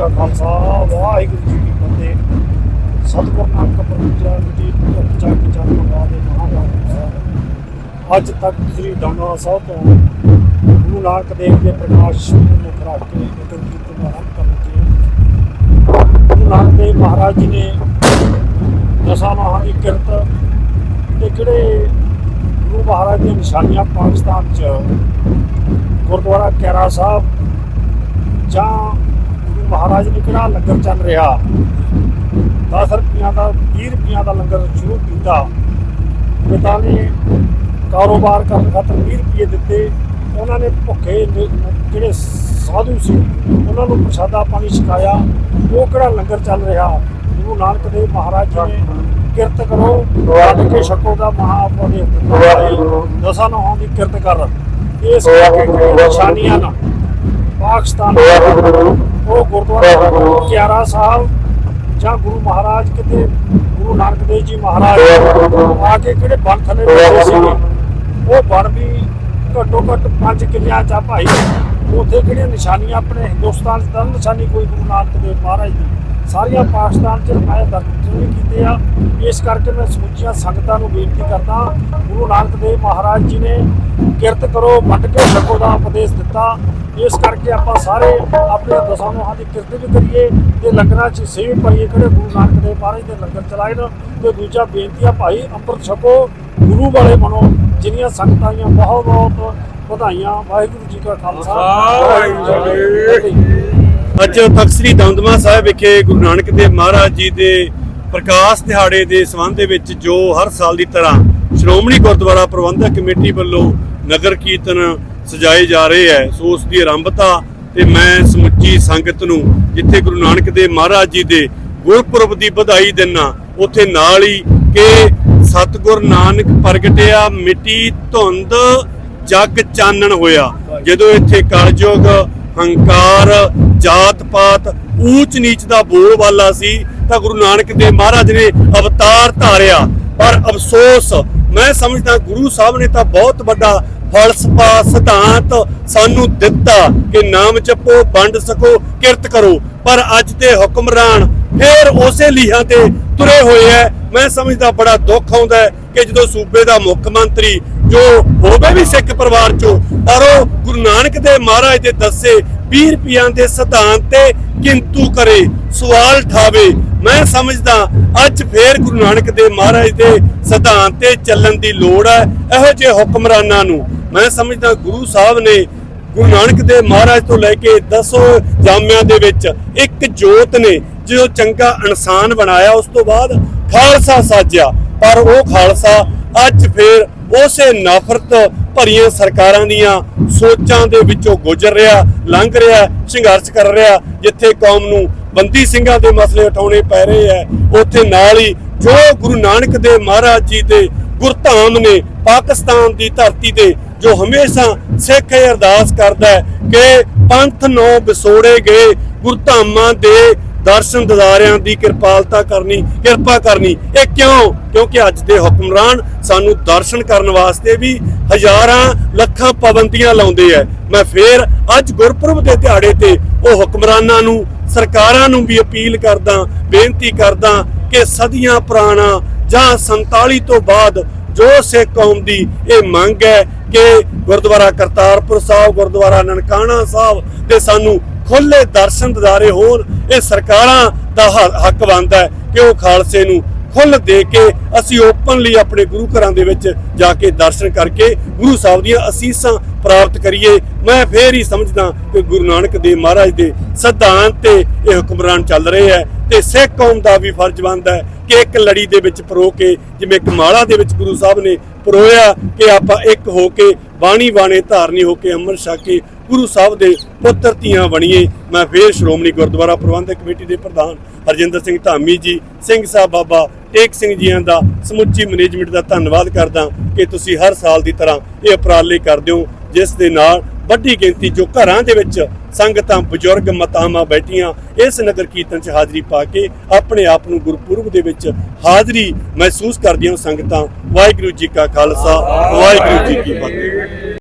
ਕਾ ਖਾਲਸਾ, ਵਾਹਿਗੁਰੂ ਜੀ ਕੀ ਫਤਿਹ। ਸਤਿਗੁਰ ਨਾਨਕ ਪ੍ਰਭੂ ਜੀ ਧੁੱਪ ਚੱਕ ਜਨਮ ਵਾਲੇ ਮਹਾਰਾਜ। ਅੱਜ ਤੱਕ ਸ੍ਰੀ ਦਮਦਮਾ ਸਾਹਿਬ ਤੋਂ ਗੁਰੂ ਨਾਨਕ ਦੇਵ ਦੇ ਪ੍ਰਕਾਸ਼ ਨੂੰ ਮੁੱਖ ਰੱਖ ਕੇ ਨਗਰ ਕੀਰਤਨ ਆਰੰਭ ਕਰਨ ਲੱਗੇ ਗੁਰੂ ਨਾਨਕ ਦੇਵ ਮਹਾਰਾਜ ਜੀ ਨੇ ਦਸਾਂ ਮਾਹਾਂ ਦੀ ਕਿਰਤ ਤੇ ਕਿਹੜੇ ਗੁਰੂ ਮਹਾਰਾਜ ਦੀਆਂ ਨਿਸ਼ਾਨੀਆਂ ਪਾਕਿਸਤਾਨ 'ਚ ਗੁਰਦੁਆਰਾ ਕੈਰਾ ਸਾਹਿਬ ਜਾਂ ਮਹਾਰਾਜ ਨੇ ਕਿਹੜਾ ਲੰਗਰ ਚੱਲ ਰਿਹਾ? 10 ਰੁਪਈਆਂ ਦਾ 20 ਰੁਪਈਆਂ ਦਾ ਲੰਗਰ ਸ਼ੁਰੂ ਕੀਤਾ। ਪਿਤਾ ਨੇ ਕਾਰੋਬਾਰ ਕਰਨ ਖਾਤਰ 20 ਰੁਪਏ ਦਿੱਤੇ। ਉਹਨਾਂ ਨੇ ਭੁੱਖੇ ਜਿਹੜੇ ਸਾਧੂ ਸੀ ਉਹਨਾਂ ਨੂੰ ਪ੍ਰਸ਼ਾਦਾ ਪਾਣੀ ਛਕਾਇਆ। ਉਹ ਕਿਹੜਾ ਲੰਗਰ ਚੱਲ ਰਿਹਾ? ਗੁਰੂ ਨਾਨਕ ਦੇਵ ਮਹਾਰਾਜ ਜੀ ਨੇ ਕਿਰਤ ਕਰੋ ਵੱਡ ਕੇ ਛਕੋ ਦਾ ਮਹਾਪੁਰਖ ਦਸਾਂ ਨੌਹਾਂ ਦੀ ਕਿਰਤ ਕਰ। ਇਸ ਕਰਕੇ ਨਿਸ਼ਾਨੀਆਂ ਨਾ। ਪਾਕਿਸਤਾਨ ਉਹ ਗੁਰਦੁਆਰਾ ਕਿਆਰਾ ਸਾਹਿਬ ਜਾਂ ਗੁਰੂ ਮਹਾਰਾਜ ਕਿਤੇ ਗੁਰੂ ਨਾਨਕ ਦੇਵ ਜੀ ਮਹਾਰਾਜ ਆ ਕੇ ਕਿਹੜੇ ਬਣ ਥੱਲੇ ਬੈਠੇ ਸੀਗੇ? ਉਹ ਬਣ ਵੀ ਘੱਟੋ ਘੱਟ 5 ਕਿੱਲਿਆਂ ਚ ਆ ਭਾਈ। ਉੱਥੇ ਕਿਹੜੀਆਂ ਨਿਸ਼ਾਨੀਆਂ ਆਪਣੇ ਹਿੰਦੁਸਤਾਨ 'ਚ ਤਾਂ ਨਿਸ਼ਾਨੀ ਕੋਈ ਗੁਰੂ ਨਾਨਕ ਦੇਵ ਮਹਾਰਾਜ ਦੀ। ਸਾਰੀਆਂ ਪਾਕਿਸਤਾਨ 'ਚ ਰਮਾਇਤ ਦਰਜ ਵੀ ਕੀਤੇ ਆ। ਇਸ ਕਰਕੇ ਮੈਂ ਸਮੁੱਚੀਆਂ ਸੰਗਤਾਂ ਨੂੰ ਬੇਨਤੀ ਕਰਦਾ, ਗੁਰੂ ਨਾਨਕ ਦੇਵ ਮਹਾਰਾਜ ਜੀ ਨੇ ਕਿਰਤ ਕਰੋ, ਵੰਡ ਕੇ ਛਕੋ ਦਾ ਉਪਦੇਸ਼ ਦਿੱਤਾ। ਇਸ ਕਰਕੇ ਆਪਾਂ ਸਾਰੇ ਆਪਣੇ ਦਸਾਂ ਨੋਹਾਂ ਦੀ ਕਿਰਤ ਵੀ ਕਰੀਏ ਤੇ ਲੰਗਰਾਂ 'ਚ ਸੇਵ ਪਾਈਏ ਕਿਹੜੇ ਗੁਰੂ ਨਾਨਕ ਦੇਵ ਮਹਾਰਾਜ ਦੇ ਲੰਗਰ ਚਲਾਏ ਨੇ। ਤੇ ਦੂਜਾ ਬੇਨਤੀ ਆ ਭਾਈ, ਅੰਮ੍ਰਿਤ ਛਕੋ, ਗੁਰੂ ਵਾਲੇ ਬਣੋ, ਜਿੰਨੀਆਂ ਸੰਗਤਾਂ ਆਈਆਂ ਬਹੁਤ ਬਹੁਤ ਵਧਾਈਆਂ। ਵਾਹਿਗੁਰੂ ਜੀ ਕਾ ਖਾਲਸਾ। ਵਾਹਿਗੁਰੂ ਜੀ ਕੀ ਫਤਿਹ। ਅੱਜ ਤਖਤ ਸ੍ਰੀ ਦਮਦਮਾ ਸਾਹਿਬ ਵਿਖੇ ਗੁਰੂ ਨਾਨਕ ਦੇਵ ਮਹਾਰਾਜ ਜੀ ਦੇ ਪ੍ਰਕਾਸ਼ ਦਿਹਾੜੇ ਦੇ ਸੰਬੰਧ ਦੇ ਵਿੱਚ ਜੋ ਹਰ ਸਾਲ ਦੀ ਤਰ੍ਹਾਂ ਸ਼੍ਰੋਮਣੀ ਗੁਰਦੁਆਰਾ ਪ੍ਰਬੰਧਕ ਕਮੇਟੀ ਵੱਲੋਂ ਨਗਰ ਕੀਰਤਨ ਸਜਾਏ ਜਾ ਰਹੇ ਹੈ, ਸੋ ਉਸ ਦੀ ਆਰੰਭਤਾ ਤੇ ਮੈਂ ਸਮੁੱਚੀ ਸੰਗਤ ਨੂੰ ਜਿੱਥੇ ਗੁਰੂ ਨਾਨਕ ਦੇਵ ਮਹਾਰਾਜ ਜੀ ਦੇ ਗੁਰਪੁਰਬ ਦੀ ਵਧਾਈ ਦਿੰਨਾ, ਉੱਥੇ ਨਾਲ ਹੀ ਕਿ ਸਤਿਗੁਰ ਨਾਨਕ ਪ੍ਰਗਟਿਆ, ਮਿੱਟੀ ਧੁੰਦ ਜਗ ਚਾਨਣ ਹੋਇਆ। ਜਦੋਂ ਇੱਥੇ ਕਲਯੁਗ, ਹੰਕਾਰ ਜਾਤ ਪਾਤ ਊਚ ਨੀਚ ਦਾ ਬੋਲਬਾਲਾ ਸੀ ਤਾਂ ਗੁਰੂ ਨਾਨਕ ਦੇਵ ਮਹਾਰਾਜ ਨੇ ਅਵਤਾਰ ਧਾਰਿਆ। ਪਰ ਅਫਸੋਸ, ਮੈਂ ਸਮਝਦਾ ਗੁਰੂ ਸਾਹਿਬ ਨੇ ਤਾਂ ਬਹੁਤ ਵੱਡਾ ਫਲਸਫਾ, ਸਿਧਾਂਤ ਸਾਨੂੰ ਦਿੱਤਾ ਕਿ ਨਾਮ ਜਪੋ, ਵੰਡ ਸਕੋ, ਕਿਰਤ ਕਰੋ। ਪਰ ਅੱਜ ਦੇ ਹੁਕਮਰਾਨ ਫੇਰ ਉਸੇ ਲੀਹਾਂ ਤੇ ਤੁਰੇ ਹੋਏ ਐ। ਮੈਂ ਸਮਝਦਾ ਬੜਾ ਦੁੱਖ ਆਉਂਦਾ ਹੈ ਕਿ ਜਦੋਂ ਸੂਬੇ ਦਾ ਮੁੱਖ ਮੰਤਰੀ ਜੋ ਹੋਵੇ ਵੀ ਸਿੱਖ ਪਰਿਵਾਰ ਚੋਂ, ਪਰ ਉਹ ਗੁਰੂ ਨਾਨਕ ਦੇਵ ਮਹਾਰਾਜ ਦੇ ਦੱਸੇ 20 ਰੁਪਈਆਂ ਦੇ ਸਿਧਾਂਤ ਤੇ ਕਿੰਤੂ ਕਰੇ, ਸਵਾਲ ਠਾਵੇ। ਮੈਂ ਸਮਝਦਾ, ਅੱਜ ਫੇਰ ਗੁਰੂ ਨਾਨਕ ਦੇ ਮਹਾਰਾਜ ਦੇ ਸਿਧਾਂਤ ਤੇ ਚੱਲਣ ਦੀ ਲੋੜ ਹੈ, ਇਹੋ ਜਿਹੇ ਹੁਕਮਰਾਨਾਂ ਨੂੰ। ਮੈਂ ਸਮਝਦਾ, ਗੁਰੂ ਸਾਹਿਬ ਨੇ ਗੁਰੂ ਨਾਨਕ ਦੇਵ ਮਹਾਰਾਜ ਤੋਂ ਲੈ ਕੇ ਦਸੋ ਜਾਮਿਆਂ ਦੇ ਵਿੱਚ ਇੱਕ ਜੋਤ ਨੇ ਜੋ ਚੰਗਾ ਇਨਸਾਨ ਬਣਾਇਆ, ਉਸ ਤੋਂ ਬਾਅਦ ਖਾਲਸਾ ਸਾਜਿਆ। ਪਰ ਉਹ ਖਾਲਸਾ ਅੱਜ ਫੇਰ ਉਸੇ ਨਫ਼ਰਤ ਭਰੀਆਂ ਸਰਕਾਰਾਂ ਦੀਆਂ ਸੋਚਾਂ ਦੇ ਵਿੱਚੋਂ ਗੁਜ਼ਰ ਰਿਹਾ, ਲੰਘ ਰਿਹਾ, ਸੰਘਰਸ਼ ਕਰ ਰਿਹਾ, ਜਿੱਥੇ ਕੌਮ ਨੂੰ ਬੰਦੀ ਸਿੰਘਾਂ ਦੇ ਮਸਲੇ ਉਠਾਉਣੇ ਪੈ ਰਹੇ ਐ, ਉੱਥੇ ਨਾਲ ਹੀ ਜੋ ਗੁਰੂ ਨਾਨਕ ਦੇਵ ਮਹਾਰਾਜ ਜੀ ਦੇ ਗੁਰਧਾਮ ਨੇ ਪਾਕਿਸਤਾਨ ਦੀ ਧਰਤੀ ਤੇ ਜੋ ਹਮੇਸ਼ਾ ਸਿੱਖ ਇਹ ਅਰਦਾਸ ਕਰਦਾ ਹੈ ਕਿ ਪੰਥ ਨੂੰ ਵਿਸੋੜੇ ਗਏ ਗੁਰਧਾਮਾਂ ਦੇ ਦਰਸ਼ਨ ਦਿਦਾਰਿਆਂ ਦੀ ਕਿਰਪਾਲਤਾ ਕਰਨੀ, ਕਿਰਪਾ ਕਰਨੀ। ਇਹ ਕਿਉਂ? ਕਿਉਂਕਿ ਅੱਜ ਦੇ ਹੁਕਮਰਾਨ ਸਾਨੂੰ ਦਰਸ਼ਨ ਕਰਨ ਵਾਸਤੇ ਵੀ ਹਜ਼ਾਰਾਂ ਲੱਖਾਂ ਪਾਬੰਦੀਆਂ ਲਾਉਂਦੇ ਐ ਮੈਂ ਫੇਰ ਅੱਜ ਗੁਰਪੁਰਬ ਦੇ ਦਿਹਾੜੇ ਤੇ ਉਹ ਹੁਕਮਰਾਨਾਂ ਨੂੰ, ਸਰਕਾਰਾਂ ਨੂੰ ਵੀ ਅਪੀਲ ਕਰਦਾ, ਬੇਨਤੀ ਕਰਦਾ ਕਿ ਸਦੀਆਂ ਪੁਰਾਣਾ ਜਾਂ 47 ਤੋਂ ਬਾਅਦ ਜੋ ਸਿੱਖ ਕੌਮ ਦੀ ਇਹ ਮੰਗ ਹੈ ਕਿ ਗੁਰਦੁਆਰਾ ਕਰਤਾਰਪੁਰ ਸਾਹਿਬ, ਗੁਰਦੁਆਰਾ ਨਨਕਾਣਾ ਸਾਹਿਬ ਤੇ ਸਾਨੂੰ ਖੁੱਲੇ ਦਰਸ਼ਨ ਦਿਦਾਰੇ ਹੋਣ ਇਹ ਸਰਕਾਰਾਂ ਦਾ ਹੱਕ ਬਣਦਾ ਕਿ ਉਹ ਖਾਲਸੇ ਨੂੰ ਖੁੱਲ ਦੇ ਕੇ ਅਸੀਂ ਓਪਨਲੀ ਆਪਣੇ ਗੁਰੂ ਘਰਾਂ ਦੇ ਵਿੱਚ ਜਾ ਕੇ ਦਰਸ਼ਨ ਕਰਕੇ ਗੁਰੂ ਸਾਹਿਬ ਦੀਆਂ ਅਸੀਸਾਂ ਪ੍ਰਾਪਤ ਕਰੀਏ। ਮੈਂ ਫੇਰ ਹੀ ਸਮਝਦਾ ਕਿ ਗੁਰੂ ਨਾਨਕ ਦੇਵ ਮਹਾਰਾਜ ਦੇ ਸਿਧਾਂਤ ਤੇ ਇਹ ਹੁਕਮਰਾਨ ਚੱਲ ਰਹੇ ਹੈ ਤੇ ਸਿੱਖ ਕੌਮ ਦਾ ਵੀ ਫਰਜ਼ ਬਣਦਾ ਹੈ ਕਿ ਇੱਕ ਲੜੀ ਦੇ ਵਿੱਚ ਪਰੋ ਕੇ, ਜਿਵੇਂ ਇੱਕ ਮਾਲਾ ਦੇ ਵਿੱਚ ਗੁਰੂ ਸਾਹਿਬ ਨੇ ਪਰੋਇਆ ਕਿ ਆਪਾਂ ਇੱਕ ਹੋ ਕੇ ਬਾਣੀ ਬਾਣੇ ਧਾਰਨੀ ਹੋ ਕੇ ਅੰਮ੍ਰਿਤ ਛਕ ਕੇ ਗੁਰੂ ਸਾਹਿਬ ਦੇ ਪੁੱਤਰ ਧੀਆਂ ਬਣੀਏ। ਮੈਂ ਫੇਰ ਸ਼੍ਰੋਮਣੀ ਗੁਰਦੁਆਰਾ ਪ੍ਰਬੰਧਕ ਕਮੇਟੀ ਦੇ ਪ੍ਰਧਾਨ ਹਰਜਿੰਦਰ ਸਿੰਘ ਧਾਮੀ ਜੀ, ਸਿੰਘ ਸਾਹਿਬ ਬਾਬਾ ਟੇਕ ਸਿੰਘ ਜੀਆਂ ਦਾ ਸਮੁੱਚੀ ਮੈਨੇਜਮੈਂਟ ਦਾ ਧੰਨਵਾਦ ਕਰਦਾ ਕਿ ਤੁਸੀਂ ਹਰ ਸਾਲ ਦੀ ਤਰ੍ਹਾਂ ਇਹ ਉਪਰਾਲੇ ਕਰਦੇ ਹੋ, ਜਿਸ ਦੇ ਨਾਲ ਵੱਡੀ ਗਿਣਤੀ ਜੋ ਘਰਾਂ ਦੇ ਵਿੱਚ ਸੰਗਤਾਂ, ਬਜ਼ੁਰਗ ਮਾਤਾਵਾਂ ਬੈਠੀਆਂ, ਇਸ ਨਗਰ ਕੀਰਤਨ 'ਚ ਹਾਜ਼ਰੀ ਪਾ ਕੇ ਆਪਣੇ ਆਪ ਨੂੰ ਗੁਰਪੁਰਬ ਦੇ ਵਿੱਚ ਹਾਜ਼ਰੀ ਮਹਿਸੂਸ ਕਰਦੀਆਂ ਸੰਗਤਾਂ। ਵਾਹਿਗੁਰੂ ਜੀ ਕਾ ਖਾਲਸਾ, ਵਾਹਿਗੁਰੂ ਜੀ ਕੀ ਫਤਿਹ।